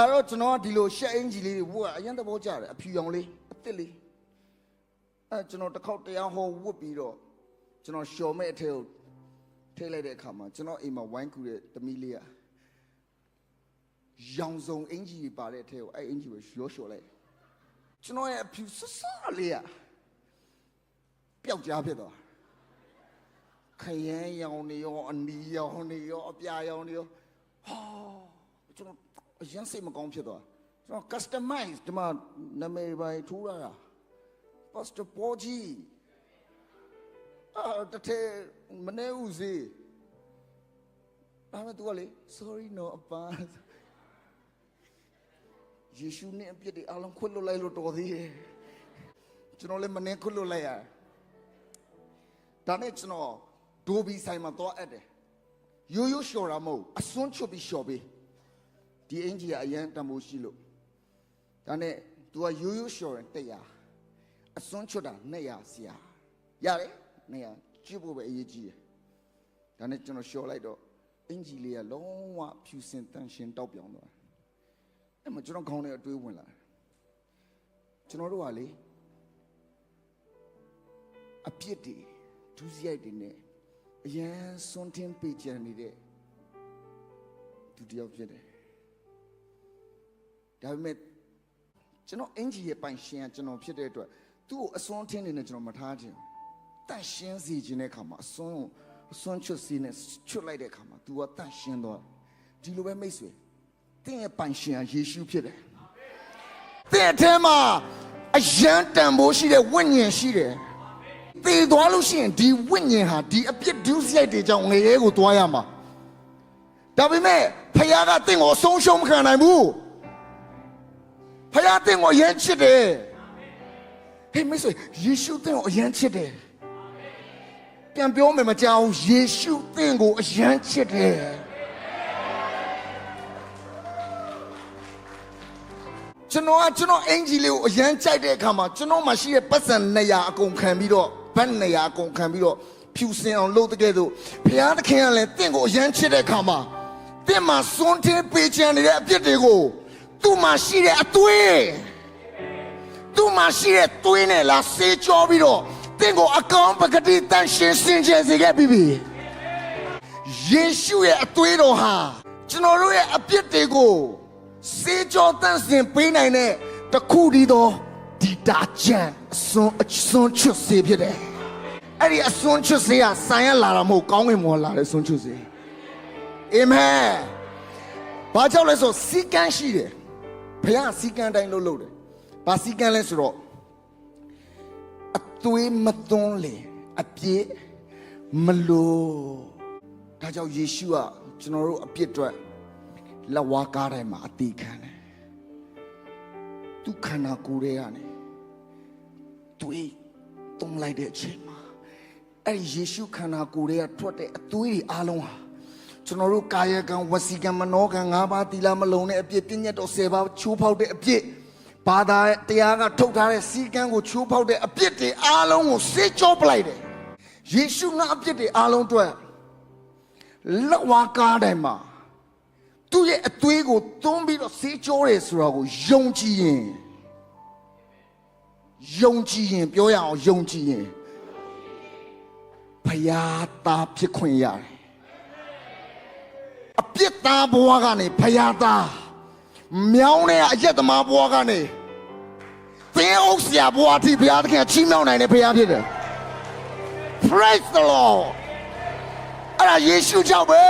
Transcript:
ခါတော့ကျွန်တော်ကဒီလိုရှက်အင်ဂျီလေးတွေဝတ်အရင်သဘောကျတယ်အဖြူရောင်လေးအစ်စ်လေးအဲကျွန်တော်တစ်ခေါက်တရားဟောဝတ်ပြီးတော့ကျွန်တော်ရှော်မဲ့အထက်ကိုထိလိုက်တဲ့အခါမှာကျွန်တော်အိမ်မှာဝိုင်းကူတဲ့သမီးလေးကရောင်စုံအင်ဂျီတွေပါတဲ့အထက်ကိုအဲ့အင်ဂျီကိုရောရှော်လိုက်ကျွန်တော်ရဲ့အဖြူဆဆလေးကပျောက်ကြားဖြစ်သွားခရမ်းရောင်နေရောအနီရောင်နေရောအပြာရောင်နေရောဟာကျွန်တော် အရင်စိတ်မကောင်းဖြစ်သွားကျွန်တော် customize ဒီမှာနာမည်ပိုင်းထိုးရတာ pastor ပေါ်ကြီးအာတထဲမနေဦးစီဒါမဲ့သူကလေ sorry no အပန်းယေရှုနဲ့အပြစ်တွေအလုံးခွတ်လွတ်လိုက်လို့တော်သေးတယ်ကျွန်တော်လည်းမနေခွတ်လွတ်လိုက်ရဒါနဲ့ကျွန်တော်ဒိုဘီဆိုင်မှာသွားအပ်တယ်ရိုးရိုးလျှော်တာမဟုတ်အစွန်းချွတ်ပြီးလျှော်ပေး ဒီအင်ဂျီကအရန်တမိုးရှိလို့ဒါနဲ့ तू ကရိုးရိုးလျှော်ရင်100အစွန်းချွတ်တာ200ဆရာရတယ်200ကြည့်ဖို့ပဲအရေးကြီးတယ်ဒါနဲ့ကျွန်တော်လျှော်လိုက်တော့အင်ဂျီလေးကလုံးဝဖြူစင်တန်ရှင်တောက်ပြောင်းသွားအဲ့မှာကျွန်တော်ခေါင်းထဲအတွေးဝင်လာတယ်ကျွန်တော်တို့ကလေအပြစ်တွေဒုစရိုက်တွေနဲ့အရန်စွန့်တင်ပေးကြနေတဲ့သူတယောက်ဖြစ်တယ် ဒါပေမဲ့ကျွန်တော်အင်ဂျီရဲ့ပိုင်ရှင်ကကျွန်တော်ဖြစ်တဲ့အတွက်သူ့ကိုအစွန်းထင်းနေနဲ့ကျွန်တော်မထားခြင်းတန့်ရှင်းစီခြင်းတဲ့အခါမှာအစွန်းကိုအစွန်းချွတ်စီနဲ့ချွတ်လိုက်တဲ့အခါမှာ तू ကတန့်ရှင်းသွားဒီလိုပဲမိတ်ဆွေတင်းရဲ့ပိုင်ရှင်ကယေရှုဖြစ်တယ်တင်းအထဲမှာအယံတန်ဖိုးရှိတဲ့ဝိညာဉ်ရှိတယ်သေသွားလို့ရှိရင်ဒီဝိညာဉ်ဟာဒီအပြစ်ဒုစရိုက်တွေကြောင့်ငရဲကိုသွားရမှာဒါပေမဲ့ဖခင်ကတင့်ကိုအဆုံးရှုံးမခံနိုင်ဘူး ဖခင်တင်ကိုအရင်ချစ်တယ်ဟေးမိတ်ဆွေယေရှုတင်ကိုအရင်ချစ်တယ်ပြန်ပြောမယ်မကြောက်ယေရှုတင်ကိုအရင်ချစ်တယ်ကျွန်တော်ကကျွန်တော်အင်ဂျီလေးကိုအရန်ကြိုက်တဲ့အခါမှာကျွန်တော်မှရှိတဲ့ပတ်စံ200အကုန်ခံပြီးတော့ဘတ်200အကုန်ခံပြီးတော့ဖြူစင်အောင်လုပ်တဲ့ကဲဆိုဘုရားသခင်ကလည်းတင့်ကိုအရန်ချစ်တဲ့အခါမှာတင့်မှာစွန့်သေးပေးချင်နေတဲ့အပြစ်တွေကို သူ့မှာရှိတဲ့အသွေးသူ့မှာရှိတဲ့သွေးနဲ့လာဆေးကြောပြီးတော့တင့်ကိုအကောင်ပကတိတန်ရှင်းစင်ကြယ်စေခဲ့ပြီပြီယေရှုရဲ့အသွေးတော်ဟာကျွန်တော်တို့ရဲ့အပြစ်တွေကိုဆေးကြောတန်စင်ပေးနိုင်တဲ့တစ်ခုတည်းသောဒီတာချန်အစွန်းအစွန်းချွတ်စေဖြစ်တယ်အဲ့ဒီအစွန်းချွတ်စေကဆိုင်ရလာတာမဟုတ်ကောင်းကင်မော်လာတဲ့စွန်းချွတ်စေအာမင်ဘာကြောင့်လဲဆိုစီကန်းရှိတယ် ဘုရားစီကန်းတိုင်းလို့လုပ်တယ်ဘာစီကန်းလဲဆိုတော့အသွေးမသွန်းလေအပြည့်မလို့ဒါကြောင့်ယေရှုကကျွန်တော်တို့အပြစ်အတွက်လက်ဝါးကားတိုင်းမှာအသေးခံတယ်သူခန္ဓာကိုယ်ရဲ့ကနေသွေးသွန်းလိုက်တဲ့အချိန်မှာအဲ့ဒီယေရှုခန္ဓာကိုယ်ရဲ့ထွက်တဲ့အသွေးတွေအားလုံးဟာ ကျွန်တော်တို့ကာယကံဝစီကံမနောကံ၅ပါးသီလမလုံးတဲ့အပြစ်ပြည့်ညတ်တော်၁၀ပါးချိုးဖောက်တဲ့အပြစ်ဘာသာတရားကထုတ်ထားတဲ့စီကံကိုချိုးဖောက်တဲ့အပြစ်တွေအားလုံးကိုစေးကြောပလိုက်တယ်ယေရှုငါအပြစ်တွေအားလုံးအတွက်လက်ဝါးကားတိုင်းမှာသူ့ရဲ့အသွေးကိုသွန်းပြီးတော့စေးကြောတယ်ဆိုတာကိုယုံကြည်ရင်ယုံကြည်ရင်ပြောရအောင်ယုံကြည်ရင်ဖယားသားဖြစ်ခွင့်ရတယ်အ ပြစ်သားဘဝကနေဖယားသားမြောင်းတဲ့အရက်သမားဘဝကနေသင်အုပ်ဆရာဘဝအထိဘုရားသခင်ချီးမြှောက်နိုင်တဲ့ဘုရားဖြစ်တယ် Praise the Lord အဲ့ဒါယေရှုကြောင့်ပဲ